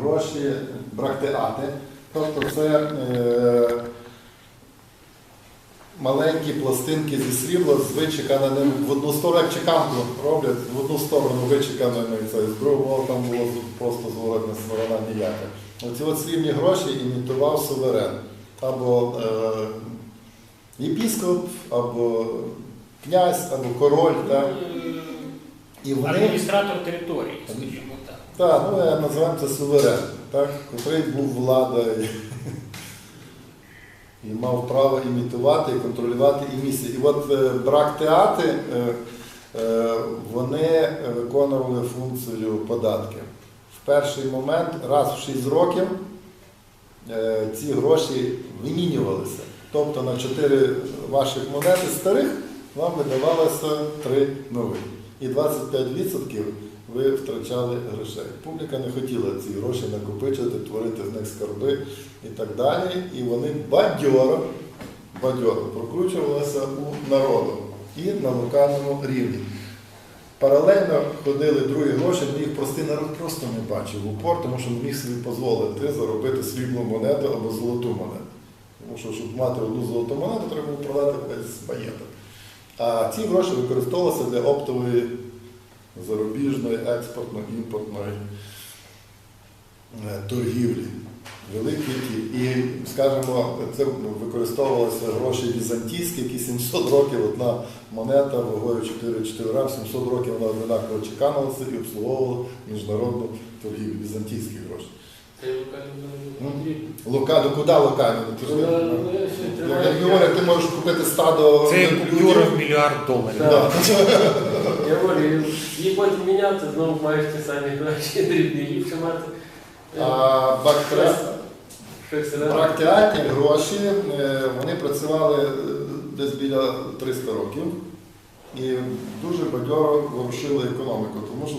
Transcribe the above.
Гроші брактеати. Тобто це е, маленькі пластинки зі срібла з вичеканими в одну сторону, як чеканку роблять, в одну сторону вичеканими з другого там було просто зворотна сторона ніяка. Оці от срібні гроші імітував суверен. Або е, єпіскоп, або князь, або король. Так? Адміністратор території, скажімо так. Так, ну я називаю це суверен, так, котрий був влада і, мав право імітувати і контролювати і. І от е, брак теати, е, е, вони виконували функцію податків. В перший момент, раз в 6 років, е, ці гроші вимінювалися. Тобто на 4 ваших монети старих вам видавалося 3 нових. І 25% ви втрачали грошей. Публіка не хотіла ці гроші накопичити, творити з них скарби і так далі. І вони бадьоро, бадьоро прокручувалися у народу і на локальному рівні. Паралельно ходили другі гроші, але їх простий народ просто не бачив в упор, тому що не міг собі дозволити заробити срібну монету або золоту монету. Тому що, щоб мати одну золоту монету, треба було продати весь маєток. А ці гроші використовувалися для оптової зарубіжної, експортної, імпортної е, торгівлі. Великі. І, скажімо, це використовувалися гроші візантійські, які 700 років одна монета вагою 4-4 грам, 700 років вона однаково чеканалася і обслуговувала міжнародну торгівлю, візантійські гроші. Це локально Ну. Локально, куди локально? Як говорю, ти можеш купити стадо Це юра в мільярд доларів. Да. Я говорю, її потім міняти, знову маєш ті самі гроші, дрібні, ліпше мати. А. Практіальні гроші, е, вони працювали е, десь біля 300 років і дуже бадьоро ворушили економіку, тому що